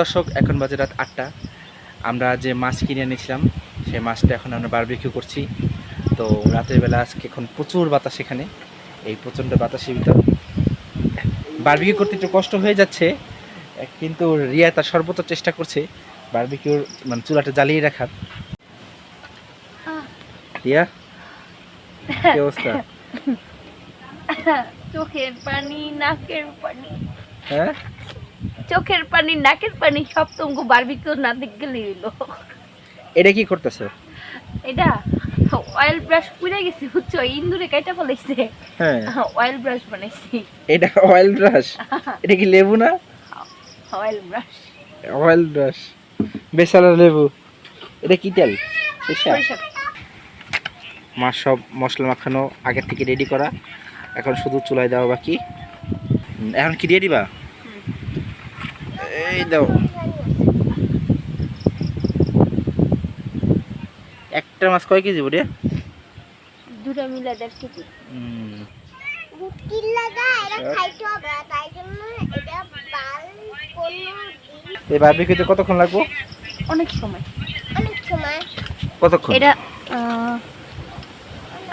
দর্শক এখন বাজে রাত আটটা। আমরা যে মাছ কিনে এনেছিলাম সেই মাছটা এখন আমরা বারবিকিউ করছি। তো রাতের বেলা আজকে এখন প্রচুর বাতাস এখানে। এই প্রচণ্ড বাতাসের ভিতর বারবিকিউ করতে একটু কষ্ট হয়ে যাচ্ছে কিন্তু রিয়া তার সর্বোচ্চ চেষ্টা করছে বারবিকিউর মানে চুলাটা জ্বালিয়ে রাখার। রিয়া কি অবস্থা? চোখের পানি নাকের পানি। হ্যাঁ? চোখের পানি নাকের পানি সব তোমাকে বারবিকিউ না দেখলে এলো এটা কি করতেছো? এটা অয়েল ব্রাশ পুড়ে গেছে বুঝছ? ইন্দুরে কাইটা ফলাইছে। হ্যাঁ। অয়েল ব্রাশ বানাইছি। এটা অয়েল ব্রাশ এটা কি লেবু না? অয়েল ব্রাশ অয়েল ব্রাশ বেসালা লেবু। এটা কি তেল? মাছ সব মশলা মাখানো আগের থেকে রেডি করা। এখন শুধু চুলায় দেওয়া বাকি। এখন কি দিয়ে দিবা? এই দাও। একটা মাছ কয় কেজি বলে দুটা মিলে দেড় কেজি। গুটির লাগা এটা খাইতে হবে তাই জন্য এটা বাল কোনো দিন এই বারবিকিউতে কতক্ষণ লাগবো? অনেক সময়। অনেক সময়। কতক্ষণ? এটা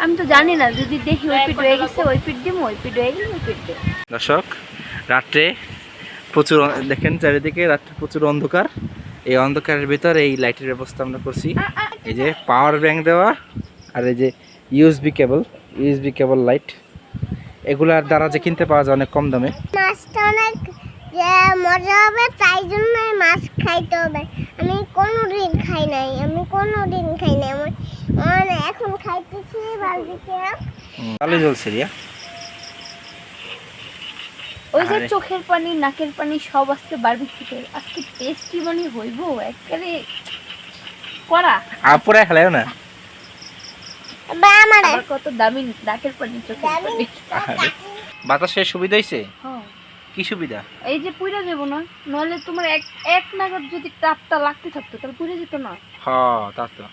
আমি তো জানি না যদি দেখি ওই পিঠ হয়ে গেছে ওই পিঠ দিব ওই পিঠ হয়ে গেলে ওই পিঠ দিব দর্শক রাত্রে প্রচুর দেখেন চারিদিকে রাত্রে প্রচুর অন্ধকার। এই অন্ধকারের ভিতর এই লাইটের ব্যবস্থা আমরা করছি। এই যে পাওয়ার ব্যাংক দেওয়া আর এই যে USB cable USB cable light এগুলার দ্বারা যে কিনতে পাওয়া যায় অনেক কম দামে। মাছটা অনেক মজা হবে তাই জন্য মাছ খাইতে হবে। আমি কোনো দিন খাই নাই আমি কোনো দিন খাই নাই। আমার আমার এখন খাইতেছি হুম, ভালোই জ্বলছে রিয়া। ওই যে চোখের পানি নাকের পানি সব আজকে বারবিকিউতে আজকে টেস্টি মানে হইব একেবারে করা আর পরে না? বা আমার। কত দামি নাকের পানি চোখের পানি। বাতাসের সুবিধা হয়েছে হ্যাঁ। কি সুবিধা? এই যে পুইরা যাব না নইলে তোমার এক এক নাগাদ যদি তাপটা লাগতে থাকতো তাহলে পুড়ে যেত না। হ তা তো।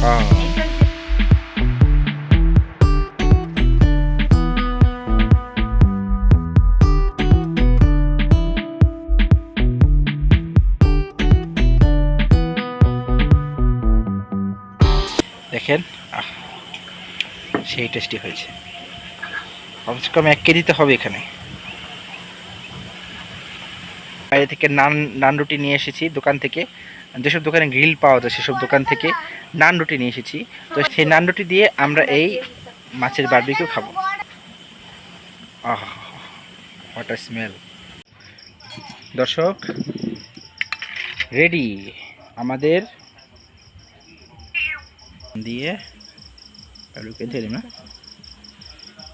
হ্যাঁ। দেখেন। সেই টেস্টি হয়েছে। কমসে কম এক কেজিতে হবে এখানে। বাইরে থেকে নান নান রুটি নিয়ে এসেছি দোকান থেকে। যেসব দোকানে গ্রিল পাওয়া যায় সেসব দোকান থেকে নান রুটি নিয়ে এসেছি। তো সেই নান রুটি দিয়ে আমরা এই মাছের বারবিকিউ খাব। আহ হোয়াট স্মেল দর্শক রেডি আমাদের দিয়ে বারবিকিউ দিলাম না?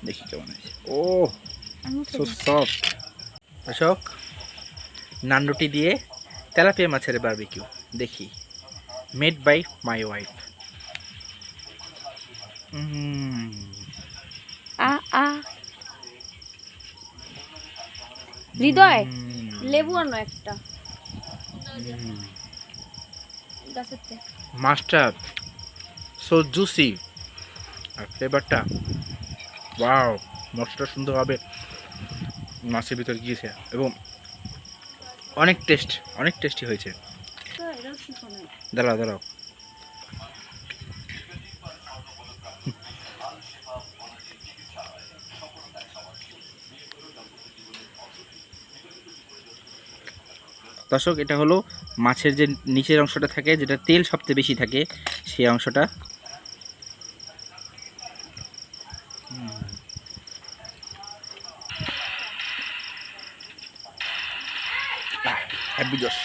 দেখি কেমন আছে ও সো সফট দর্শক নান রুটি দিয়ে তেলাপিয়া মাছের বারবিকিউ দেখি। মেড বাই মাই ওয়াইফ আ আ। হৃদয় লেবু আনো একটা। মাছটা সো জুসি আর ফ্লেভারটা ওয়াও মাছটা সুন্দরভাবে মাছের ভিতর গিয়েছে এবং অনেক টেস্ট অনেক টেস্টি হয়েছে। দাঁড়াও দাঁড়াও। দর্শক, এটা হলো মাছের যে নিচের অংশটা থাকে, যেটা তেল সবচেয়ে বেশি থাকে, সেই অংশটা হ্যাপি জস